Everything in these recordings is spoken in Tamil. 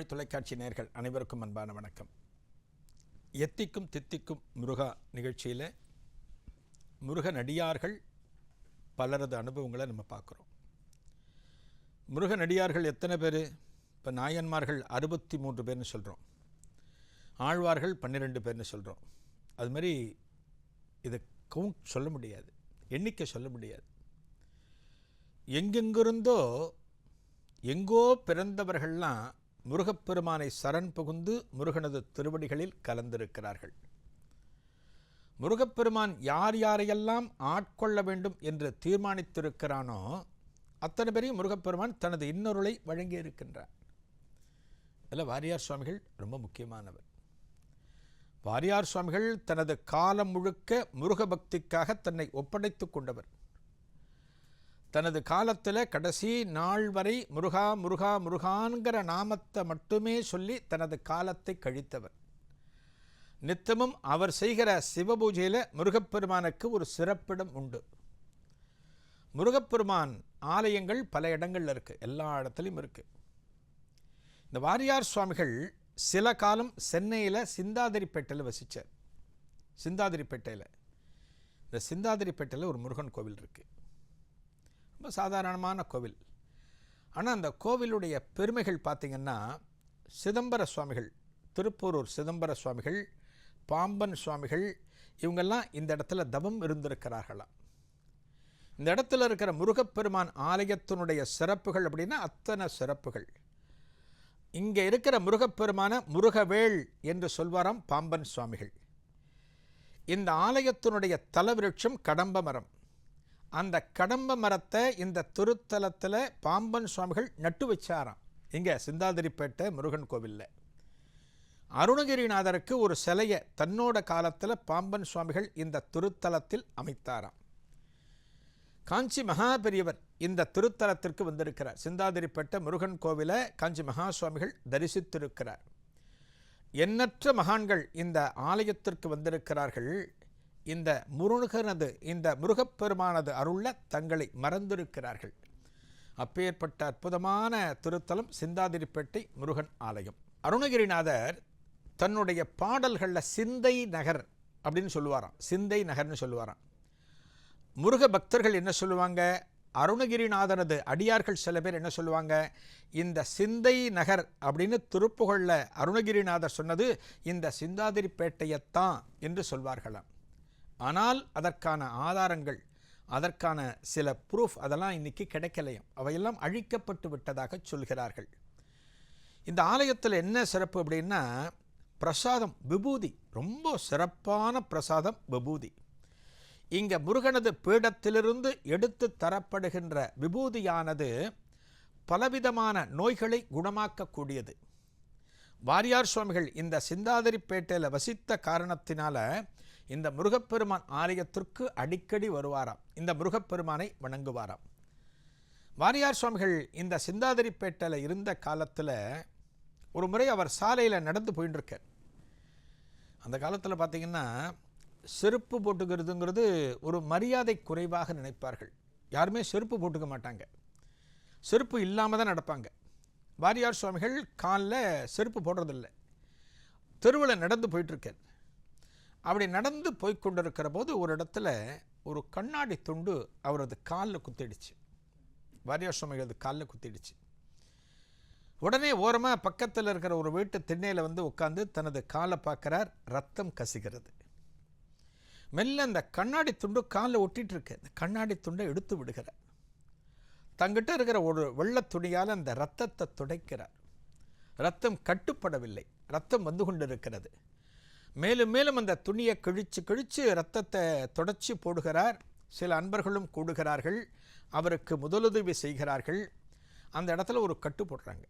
தமிழ் தொலைக்காட்சி நேர்கள் அனைவருக்கும் அன்பான வணக்கம். எத்திக்கும் தித்திக்கும் முருகா நிகழ்ச்சியில் முருகன் அடியார்கள் பலரது அனுபவங்களை நம்ம பார்க்குறோம். முருகன் அடியார்கள் எத்தனை பேர்? இப்போ நாயன்மார்கள் அறுபத்தி மூன்று பேர்னு சொல்கிறோம் ஆழ்வார்கள் பன்னிரெண்டு பேர்னு சொல்கிறோம் அது மாதிரி இதை கவுண்ட் சொல்ல முடியாது. எண்ணிக்கை சொல்ல முடியாது. எங்கெங்கிருந்தோ எங்கோ பிறந்தவர்கள்லாம் முருகப்பெருமானை சரண் புகுந்து முருகனது திருவடிகளில் கலந்திருக்கிறார்கள். முருகப்பெருமான் யார் யாரையெல்லாம் ஆட்கொள்ள வேண்டும் என்று தீர்மானித்திருக்கிறானோ அத்தனை பேரையும் முருகப்பெருமான் தனது இன்னொருளை வழங்கியிருக்கின்றார் இதில் வாரியார் சுவாமிகள் ரொம்ப முக்கியமானவர். வாரியார் சுவாமிகள் தனது காலம் முழுக்க முருக பக்திக்காக தன்னை ஒப்படைத்துக் கொண்டவர். தனது காலத்தில் கடைசி நாள் வரை முருகா முருகா முருகான்கிற நாமத்தை மட்டுமே சொல்லி தனது காலத்தை கழித்தவர். நித்தமும் அவர் செய்கிற சிவபூஜையில் முருகப்பெருமானுக்கு ஒரு சிறப்பிடம் உண்டு. முருகப்பெருமான் ஆலயங்கள் பல இடங்கள்ல இருக்கு. எல்லா இடத்துலையும் இருக்கு. இந்த வாரியார் சுவாமிகள் சில காலம் சென்னையில் சிந்தாதிரிப்பேட்டையில் வசித்தார் சிந்தாதிரிப்பேட்டையில். இந்த சிந்தாதிரிப்பேட்டையில் ஒரு முருகன் கோவில் இருக்குது ரொம்ப சாதாரணமான கோவில். ஆனால் அந்த கோவிலுடைய பெருமைகள் பார்த்திங்கன்னா சிதம்பர சுவாமிகள் திருப்பூரூர் சிதம்பர சுவாமிகள் பாம்பன் சுவாமிகள் இவங்கெல்லாம் இந்த இடத்துல தவம் இருந்திருக்கிறார்களாம் இந்த இடத்துல இருக்கிற முருகப்பெருமான் ஆலயத்தினுடைய சிறப்புகள் அப்படின்னா அத்தனை சிறப்புகள். இங்கே இருக்கிற முருகப்பெருமான முருகவேள் என்று சொல்வாராம் பாம்பன் சுவாமிகள். இந்த ஆலயத்தினுடைய தலவிருட்சம் கடம்ப மரம் அந்த கடம்ப மரத்தை இந்த திருத்தலத்தில் பாம்பன் சுவாமிகள் நட்டு வச்சாராம். இங்கே சிந்தாதிரிப்பேட்டை முருகன் கோவிலில். அருணகிரிநாதருக்கு ஒரு சிலையை தன்னோட காலத்தில் பாம்பன் சுவாமிகள் இந்த திருத்தலத்தில் அமைத்தாராம். காஞ்சி மகா பெரியவர் இந்த திருத்தலத்திற்கு வந்திருக்கிறார். சிந்தாதிரிப்பேட்டை முருகன் கோவிலை காஞ்சி மகா சுவாமிகள் தரிசித்திருக்கிறார். எண்ணற்ற மகான்கள் இந்த ஆலயத்திற்கு வந்திருக்கிறார்கள். இந்த முருகனது இந்த முருகப்பெருமானது அருள தங்களை மறந்திருக்கிறார்கள். அப்பேற்பட்ட அற்புதமான திருத்தலம் சிந்தாதிரிப்பேட்டை முருகன் ஆலயம். அருணகிரிநாதர் தன்னுடைய பாடல்களில் சிந்தை நகர் அப்படின்னு சொல்லுவாராம். சிந்தை நகர்னு சொல்லுவாராம். முருக பக்தர்கள் என்ன சொல்லுவாங்க? அருணகிரிநாதனது அடியார்கள் சில பேர் என்ன சொல்லுவாங்க? இந்த சிந்தை நகர் அப்படின்னு திருப்புகழில் அருணகிரிநாதர் சொன்னது இந்த சிந்தாதிரிப்பேட்டையத்தான் என்று சொல்வார்களாம். ஆனால் அதற்கான ஆதாரங்கள் அதற்கான சில ப்ரூஃப் அதெல்லாம் இன்றைக்கி கிடைக்கலையும். அவையெல்லாம் அழிக்கப்பட்டு விட்டதாக சொல்கிறார்கள். இந்த ஆலயத்தில் என்ன சிறப்பு அப்படின்னா பிரசாதம் விபூதி. ரொம்ப சிறப்பான பிரசாதம் விபூதி. இங்கே முருகனது பீடத்திலிருந்து எடுத்து தரப்படுகின்ற விபூதியானது பலவிதமான நோய்களை குணமாக்கக்கூடியது. வாரியார் சுவாமிகள் இந்த சிந்தாதிரிப்பேட்டையில் வசித்த காரணத்தினால இந்த முருகப்பெருமான் ஆலயத்திற்கு அடிக்கடி வருவாராம். இந்த முருகப்பெருமானை வணங்குவாராம். வாரியார் சுவாமிகள் இந்த சிந்தாதிரிப்பேட்டையில் இருந்த காலத்தில் ஒரு முறை அவர் சாலையில் நடந்து போயின்னு இருக்கார் அந்த காலத்தில் பார்த்தீங்கன்னா செருப்பு போட்டுக்கிறதுங்கிறது ஒரு மரியாதை குறைவாக நினைப்பார்கள். யாருமே செருப்பு போட்டுக்க மாட்டாங்க. செருப்பு இல்லாமல் தான் நடப்பாங்க. வாரியார் சுவாமிகள் காலில் செருப்பு போடுறதில்லை. தெருவில் நடந்து போயிட்டுருக்கார் அப்படி நடந்து போய் கொண்டிருக்கிற போது ஒரு இடத்துல ஒரு கண்ணாடி துண்டு அவரது காலில் குத்திடுச்சு. வாரியா சுவாமிகளது காலில் குத்திடுச்சு. உடனே ஓரமாக பக்கத்தில் இருக்கிற ஒரு வீட்டு திண்ணையில் வந்து உட்காந்து தனது காலை பார்க்குறார். ரத்தம் கசிகிறது. மெல்ல அந்த கண்ணாடி துண்டு காலில் ஒட்டிகிட்டு இருக்கு. அந்த கண்ணாடி துண்டை எடுத்து விடுகிறார். தங்கிட்ட இருக்கிற ஒரு வெள்ளத் துணியால் அந்த ரத்தத்தை துடைக்கிறார். ரத்தம் கட்டுப்படவில்லை. ரத்தம் வந்து கொண்டிருக்கிறது. மேலும் மேலும் அந்த துணியை கிழித்து கிழித்து ரத்தத்தை தொடச்சி போடுகிறார். சில அன்பர்களும் கூடுகிறார்கள். அவருக்கு முதலுதவி செய்கிறார்கள். அந்த இடத்துல ஒரு கட்டு போடுறாங்க.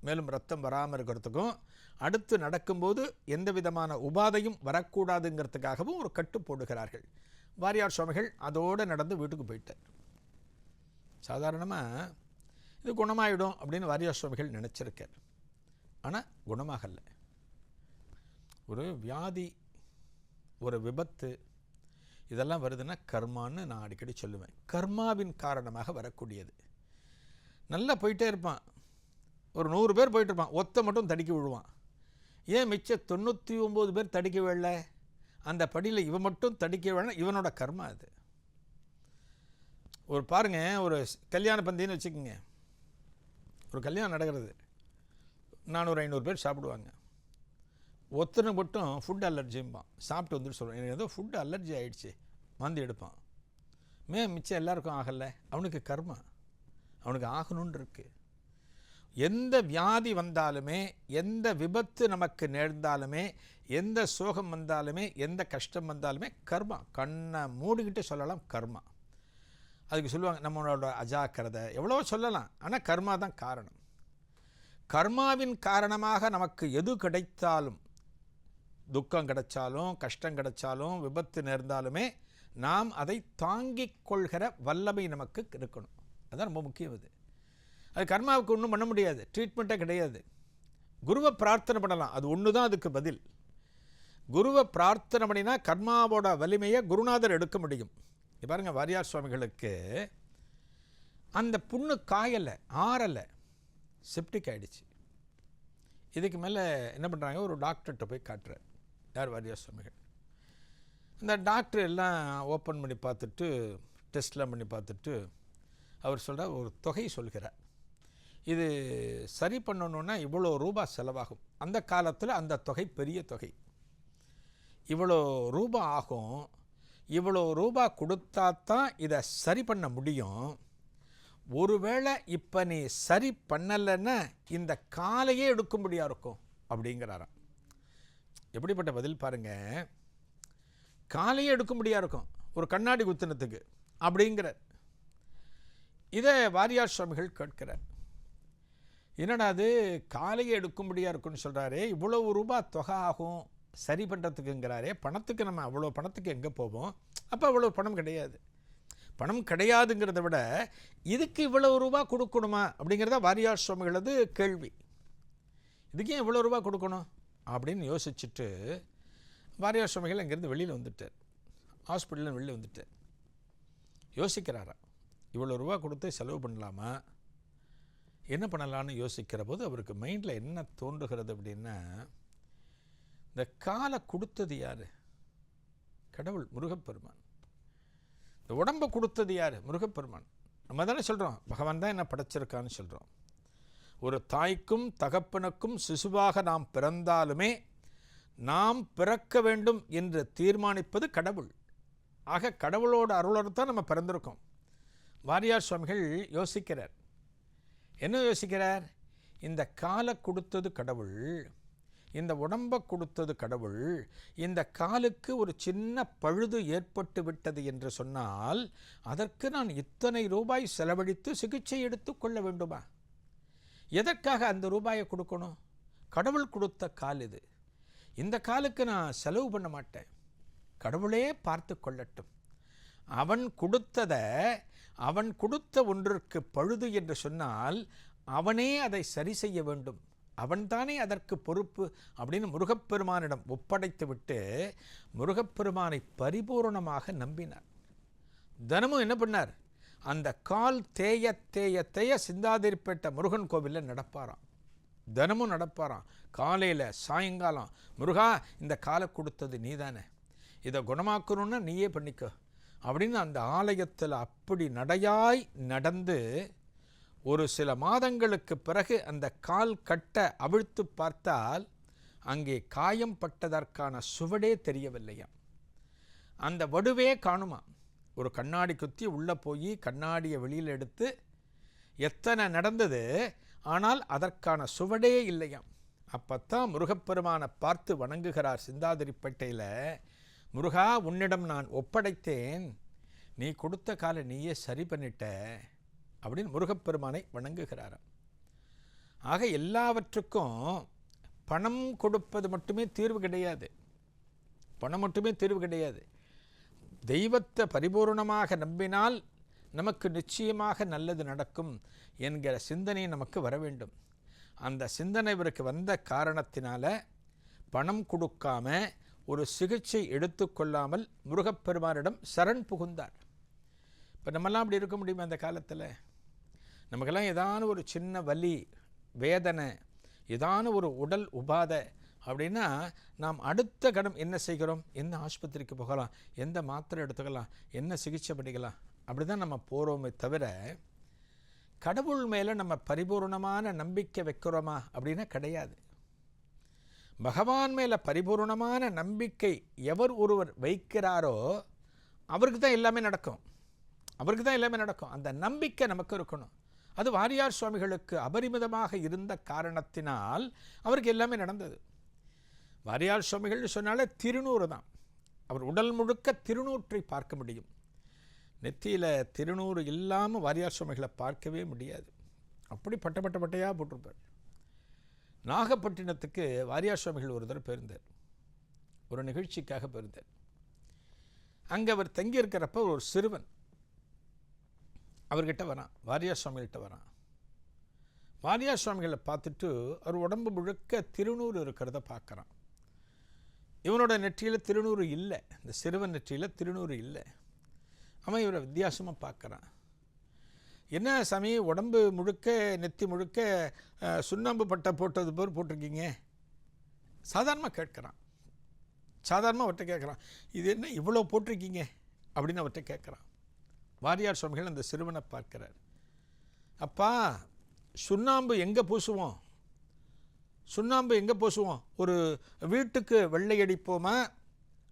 மேலும் ரத்தம் வராமல் இருக்கிறதுக்கும் அடுத்து நடக்கும்போது எந்த விதமான உபாதையும் வரக்கூடாதுங்கிறதுக்காகவும் ஒரு கட்டு போடுகிறார்கள். வாரியார் சுவாமிகள் அதோடு நடந்து வீட்டுக்கு போயிட்டார். சாதாரணமாக இது குணமாயிடும் அப்படின்னு வாரியார் சுவாமிகள் நினச்சிருக்கார். ஆனால் குணமாகலை. ஒரு வியாதி ஒரு விபத்து இதெல்லாம் வருதுன்னா கர்மான்னு நான் அடிக்கடி சொல்லுவேன். கர்மாவின் காரணமாக வரக்கூடியது. நல்லா போயிட்டே இருப்பான். ஒரு நூறு பேர் போயிட்டுருப்பான் ஒத்த மட்டும் தடுக்கி விழுவான் ஏன் மிச்ச தொண்ணூற்றி ஒம்பது பேர் தடுக்க விழல? அந்த படியில் இவன் மட்டும் தடுக்க விழ இவனோட கர்மா அது. ஒரு பாருங்க ஒரு கல்யாண பந்தின்னு வச்சுக்கோங்க. ஒரு கல்யாணம் நடக்கிறது. நானூறு ஐநூறு பேர் சாப்பிடுவாங்க. ஒருத்தனை மட்டும் ஃபுட் அலர்ஜிம்பான் சாப்பிட்டு வந்துட்டு சொல்கிறான் எனக்கு ஏதோ ஃபுட் அலர்ஜி ஆகிடுச்சு மந்து எடுப்பான். மே மிச்சம் எல்லாருக்கும் ஆகலை. அவனுக்கு கர்மா. அவனுக்கு ஆகணும்னு இருக்கு. எந்த வியாதி வந்தாலுமே எந்த விபத்து நமக்கு நேர்ந்தாலுமே எந்த சோகம் வந்தாலுமே எந்த கஷ்டம் வந்தாலுமே கர்மா. கண்ணை மூடிக்கிட்டு சொல்லலாம் கர்மா. அதுக்கு சொல்லுவாங்க நம்மளோட அஜாக்கிரதை. எவ்வளவோ சொல்லலாம். ஆனால் கர்மா தான் காரணம். கர்மாவின் காரணமாக நமக்கு எது கிடைத்தாலும் துக்கம் கிடைச்சாலும் கஷ்டம் கிடைச்சாலும் விபத்து நேர்ந்தாலுமே நாம் அதை தாங்கிக் கொள்கிற வல்லமை நமக்கு இருக்கணும். அதுதான் ரொம்ப முக்கியம் இது. அது கர்மாவுக்கு ஒன்றும் பண்ண முடியாது. ட்ரீட்மெண்ட்டே கிடையாது. குருவை பிரார்த்தனை பண்ணலாம். அது ஒன்று தான் அதுக்கு பதில். குருவை பிரார்த்தனை பண்ணினா கர்மாவோட வலிமையை குருநாதர் எடுக்க முடியும். இங்க பாருங்கள் வாரியார் சுவாமிகளுக்கு அந்த புண்ணு காயலை ஆறலை செப்டிக் ஆகிடுச்சு இதுக்கு மேலே என்ன பண்ணுறாங்க ஒரு டாக்டர்கிட்ட போய் காட்டுறேன் யார் வாரியார் சுவாமிகள் இந்த டாக்டர் எல்லாம் ஓப்பன் பண்ணி பார்த்துட்டு டெஸ்ட்லாம் பண்ணி பார்த்துட்டு அவர் சொல்கிறார் ஒரு தொகை சொல்கிறார். இது சரி பண்ணணுன்னா இவ்வளோ ரூபா செலவாகும். அந்த காலத்தில் அந்த தொகை பெரிய தொகை. இவ்வளோ ரூபா ஆகும். இவ்வளோ ரூபா கொடுத்தா தான் இதை சரி பண்ண முடியும். ஒருவேளை இப்போ நீ சரி பண்ணலைன்னா இந்த காலையே எடுக்கும்படியாக இருக்கும்? அப்படிங்கிறாராம். எப்படிப்பட்ட பதில் பாருங்கள் காலையே எடுக்கும்படியாக இருக்கும். ஒரு கண்ணாடி குத்தினத்துக்கு. அப்படிங்கிறார். இதை வாரியார் சுவாமிகள் கேட்கிறார். என்னடா அது? காலையை எடுக்கும்படியாக இருக்குன்னு சொல்கிறாரே இவ்வளோ ரூபாய் தொகை ஆகும். சரி பண்ணுறதுக்குங்கிறாரே பணத்துக்கு நம்ம அவ்வளோ பணத்துக்கு எங்கே போவோம்? அப்போ அவ்வளோ பணம் கிடையாது. பணம் கிடையாதுங்கிறத விட இதுக்கு இவ்வளோ ரூபா கொடுக்கணுமா? அப்படிங்கிறத வாரியார் சுவாமிகளது கேள்வி. இதுக்கு ஏன் இவ்வளோ ரூபா கொடுக்கணும்? அப்படின்னு யோசிச்சுட்டு வாரியார் சுவாமிகள் அங்கேருந்து வெளியில் வந்துட்டார். ஹாஸ்பிட்டலில் வெளியில் வந்துட்டார். யோசிக்கிறாரா? இவ்வளோ ரூபா கொடுத்து செலவு பண்ணலாமா? என்ன பண்ணலான்னு யோசிக்கிற போது அவருக்கு மைண்டில் என்ன தோன்றுகிறது அப்படின்னா இந்த காலை கொடுத்தது யார்? கடவுள் முருகப்பெருமான். இந்த உடம்பை கொடுத்தது யார்? முருகப்பெருமான். நம்ம தானே சொல்கிறோம் பகவான் தான் என்ன படைச்சிருக்கான்னு சொல்கிறோம் ஒரு தாய்க்கும் தகப்பனுக்கும் சிசுவாக நாம் பிறந்தாலுமே நாம் பிறக்க வேண்டும் என்று தீர்மானிப்பது கடவுள். ஆக கடவுளோட அருளோடு தான் நம்ம பிறந்திருக்கோம். வாரியார் சுவாமிகள் யோசிக்கிறார். என்ன யோசிக்கிறார்? இந்த காலை கொடுத்தது கடவுள் இந்த உடம்பை கொடுத்தது கடவுள் இந்த காலுக்கு ஒரு சின்ன பழுது ஏற்பட்டு விட்டது என்று சொன்னால் அதற்கு நான் இத்தனை ரூபாய் செலவழித்து சிகிச்சை எடுத்து கொள்ள வேண்டுமா? எதற்காக அந்த ரூபாயை கொடுக்கணும்? கடவுள் கொடுத்த கால் இது. இந்த காலுக்கு நான் செலவு பண்ண மாட்டேன். கடவுளே பார்த்து கொள்ளட்டும். அவன் கொடுத்ததை அவன் கொடுத்த ஒன்றிற்கு பழுது என்று சொன்னால் அவனே அதை சரி செய்ய வேண்டும். அவன்தானே அதற்கு பொறுப்பு அப்படின்னு முருகப்பெருமானிடம் ஒப்படைத்துவிட்டு முருகப்பெருமானை பரிபூரணமாக நம்பினார். தினமும் என்ன பண்ணார்? அந்த கால் தேய தேய தேய சிந்தாதிரிப்பேட்டை முருகன் கோவிலில் நடப்பாராம். தினமும் நடப்பாராம். காலையில் சாயங்காலம் முருகா இந்த காலை கொடுத்தது நீதானே. இதை குணமாக்கணும்னா நீயே பண்ணிக்கோ. அப்படின்னு அந்த ஆலயத்தில் அப்படி நடையாய் நடந்து ஒரு சில மாதங்களுக்கு பிறகு அந்த கால் கட்ட அவிழ்த்து பார்த்தால் அங்கே காயம் பட்டதற்கான சுவடே தெரியவில்லையாம். அந்த வடுவே காணுமா ஒரு கண்ணாடி குத்தி உள்ளே போய் கண்ணாடியை வெளியில் எடுத்து எத்தனை நடந்தது? ஆனால் அதற்கான சுவடே இல்லையாம். அப்போத்தான் முருகப்பெருமானை பார்த்து வணங்குகிறார் சிந்தாதிரிப்பேட்டையில் முருகா உன்னிடம் நான் ஒப்படைத்தேன். நீ கொடுத்த காலை நீயே சரி பண்ணிட்ட அப்படின்னு முருகப்பெருமானை வணங்குகிறாராம். ஆக எல்லாவற்றுக்கும் பணம் கொடுப்பது மட்டுமே தீர்வு கிடையாது. பணம் மட்டுமே தீர்வு கிடையாது. தெய்வத்தை பரிபூர்ணமாக நம்பினால் நமக்கு நிச்சயமாக நல்லது நடக்கும் என்கிற சிந்தனை நமக்கு வர வேண்டும். அந்த சிந்தனை இவருக்கு வந்த காரணத்தினால பணம் கொடுக்காம ஒரு சிகிச்சை எடுத்துக்கொள்ளாமல் முருகப்பெருமானிடம் சரண் புகுந்தார். இப்போ நம்மெல்லாம் அப்படி இருக்க முடியுமா அந்த காலத்தில்? நமக்கெல்லாம் ஏதான ஒரு சின்ன வலி வேதனை ஏதான ஒரு உடல் உபாதை அப்படின்னா நாம் அடுத்த கடம் என்ன செய்கிறோம்? என்ன ஆஸ்பத்திரிக்கு போகலாம்? எந்த மாத்திரை எடுத்துக்கலாம்? என்ன சிகிச்சை பண்ணிக்கலாம்? அப்படி தான் நம்ம போகிறோமே தவிர கடவுள் மேலே நம்ம பரிபூர்ணமான நம்பிக்கை வைக்கிறோமா அப்படின்னா கிடையாது. பகவான் மேலே பரிபூர்ணமான நம்பிக்கை எவர் ஒருவர் வைக்கிறாரோ அவருக்கு தான் எல்லாமே நடக்கும். அவருக்கு தான் எல்லாமே நடக்கும். அந்த நம்பிக்கை நமக்கு இருக்கணும். அது வாரியார் சுவாமிகளுக்கு அபரிமிதமாக இருந்த காரணத்தினால் அவருக்கு எல்லாமே நடந்தது. வாரியார் சுவாமிகள்னு சொன்னாலே திருநூறு தான். அவர் உடல் முழுக்க திருநூற்றை பார்க்க முடியும். நெத்தியில் திருநூறு இல்லாமல் வாரியார் சுவாமிகளை பார்க்கவே முடியாது. அப்படி பட்ட பட்ட பட்டையாக போட்டிருப்பார். நாகப்பட்டினத்துக்கு வாரியார் சுவாமிகள் ஒரு தடவை போயிருந்தார். ஒரு நிகழ்ச்சிக்காக போயிருந்தார். அங்கே அவர் தங்கியிருக்கிறப்ப ஒரு சிறுவன் அவர்கிட்ட வரான். வாரியார் சுவாமிகிட்ட வரான். வாரியார் சுவாமிகளை பார்த்துட்டு அவர் உடம்பு முழுக்க திருநூறு இருக்கிறத பார்க்குறான். இவனோட நெற்றியில் திருநூறு இல்லை. இந்த சிறுவன் நெற்றியில் திருநூறு இல்லை. அவன் இவரை வித்தியாசமாக பார்க்குறான். என்ன சாமி உடம்பு முழுக்க நெத்தி முழுக்க சுண்ணாம்பு பட்டை போட்டது போல் போட்டிருக்கீங்க? சாதாரணமாக கேட்குறான். சாதாரணமாக அவர்கிட்ட கேட்குறான். இது என்ன இவ்வளோ போட்டிருக்கீங்க? அப்படின்னு அவர்கிட்ட கேட்குறான். வாரியார் சுவாமிகள் அந்த சிறுவனை பார்க்கிறார். அப்பா சுண்ணாம்பு எங்கே பூசுவோம்? சுண்ணாம்பு எங்கே பூசுவோம்? ஒரு வீட்டுக்கு வெள்ளை அடிப்போமா?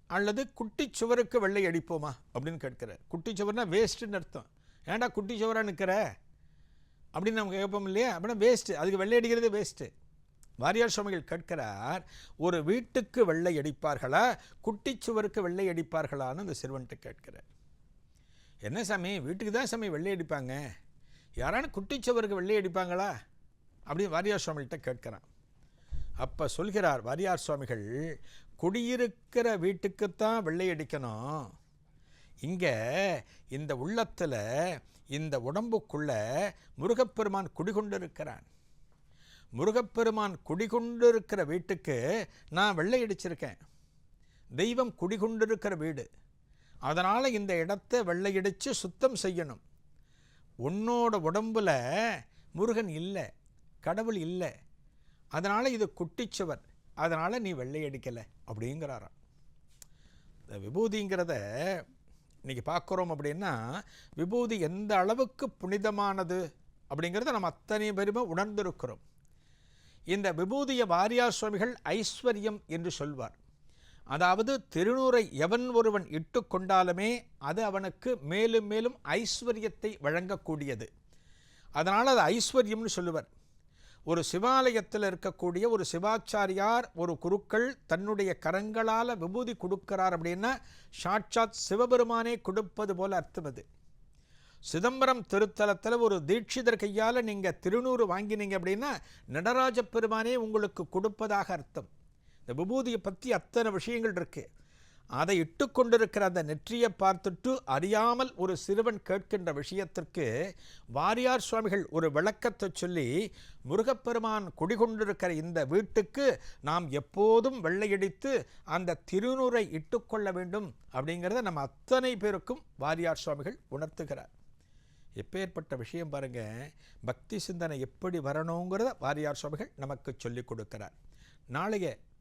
அல்லது குட்டி சுவருக்கு வெள்ளை அடிப்போமா? அப்படின்னு கேட்கிறார். குட்டி சுவர்னா வேஸ்ட்டுன்னு அர்த்தம். ஏன்டா குட்டி சுவராக நிற்கிற அப்படின்னு நம்ம கேட்போம் இல்லையா? அப்படின்னா வேஸ்ட்டு அதுக்கு வெள்ளை அடிக்கிறது வேஸ்ட்டு வாரியார் சுவாமிகள் கேட்கிறார் ஒரு வீட்டுக்கு வெள்ளை அடிப்பார்களா? குட்டி சுவருக்கு வெள்ளை அடிப்பார்களான்னு அந்த சிறுவன்கிட்ட கேட்கிறார். என்ன சாமி? வீட்டுக்கு தான் சாமி வெள்ளை அடிப்பாங்க? யாரான குட்டிச்சுவருக்கு வெள்ளை அடிப்பாங்களா? அப்படின்னு வாரியார் சுவாமிகிட்ட கேட்குறான். அப்போ சொல்கிறார் வாரியார் சுவாமிகள் குடியிருக்கிற வீட்டுக்குத்தான் வெள்ளை அடிக்கணும். இங்கே இந்த உள்ளத்தில் இந்த உடம்புக்குள்ள முருகப்பெருமான் குடிகொண்டிருக்கிறான். முருகப்பெருமான் குடிகொண்டிருக்கிற வீட்டுக்கு நான் வெள்ளை அடிச்சிருக்கேன். தெய்வம் குடிகொண்டிருக்கிற வீடு. அதனால் இந்த இடத்த வெள்ளையடித்து சுத்தம் செய்யணும். உன்னோட உடம்புல முருகன் இல்லை கடவுள் இல்லை அதனால் இது குட்டிச்சுவர் அதனால் நீ வெள்ளையடிக்கலை அப்படிங்கிறாராம். இந்த விபூதிங்கிறத இன்னைக்கு பார்க்குறோம் அப்படின்னா விபூதி எந்த அளவுக்கு புனிதமானது அப்படிங்கிறத நம்ம அத்தனை பெருமை உணர்ந்திருக்கிறோம். இந்த விபூதிய வாரியார் சுவாமிகள் ஐஸ்வர்யம் என்று சொல்வார். அதாவது திருநூரை எவன் ஒருவன் இட்டு கொண்டாலுமே அது அவனுக்கு மேலும் மேலும் ஐஸ்வர்யத்தை வழங்கக்கூடியது. அதனால் அது ஐஸ்வர்யம்னு சொல்லுவர். ஒரு சிவாலயத்தில் இருக்கக்கூடிய ஒரு சிவாச்சாரியார் ஒரு குருக்கள் தன்னுடைய கரங்களால் விபூதி கொடுக்கிறார் அப்படின்னா சாட்சாத் சிவபெருமானே கொடுப்பது போல அர்த்தம் அது. சிதம்பரம் திருத்தலத்தில் ஒரு தீட்சிதர் கையால் நீங்கள் திருநூறு வாங்கினீங்க அப்படின்னா நடராஜ பெருமானே உங்களுக்கு கொடுப்பதாக அர்த்தம். இந்த விபூதியை பற்றி அத்தனை விஷயங்கள் இருக்குது அதை இட்டுக்கொண்டிருக்கிற அந்த நெற்றியை பார்த்துட்டு அறியாமல் ஒரு சிறுவன் கேட்கின்ற விஷயத்திற்கு வாரியார் சுவாமிகள் ஒரு விளக்கத்தை சொல்லி முருகப்பெருமான் குடிகொண்டிருக்கிற இந்த வீட்டுக்கு நாம் எப்போதும் வெள்ளையடித்து அந்த திருநூரை இட்டுக்கொள்ள வேண்டும் அப்படிங்கிறத நம்ம அத்தனை பேருக்கும் வாரியார் சுவாமிகள் உணர்த்துகிறார். எப்பேற்பட்ட விஷயம் பாருங்க பக்தி சிந்தனை எப்படி வரணுங்கிறத வாரியார் சுவாமிகள் நமக்கு சொல்லிக் கொடுக்கிறார். நாளைய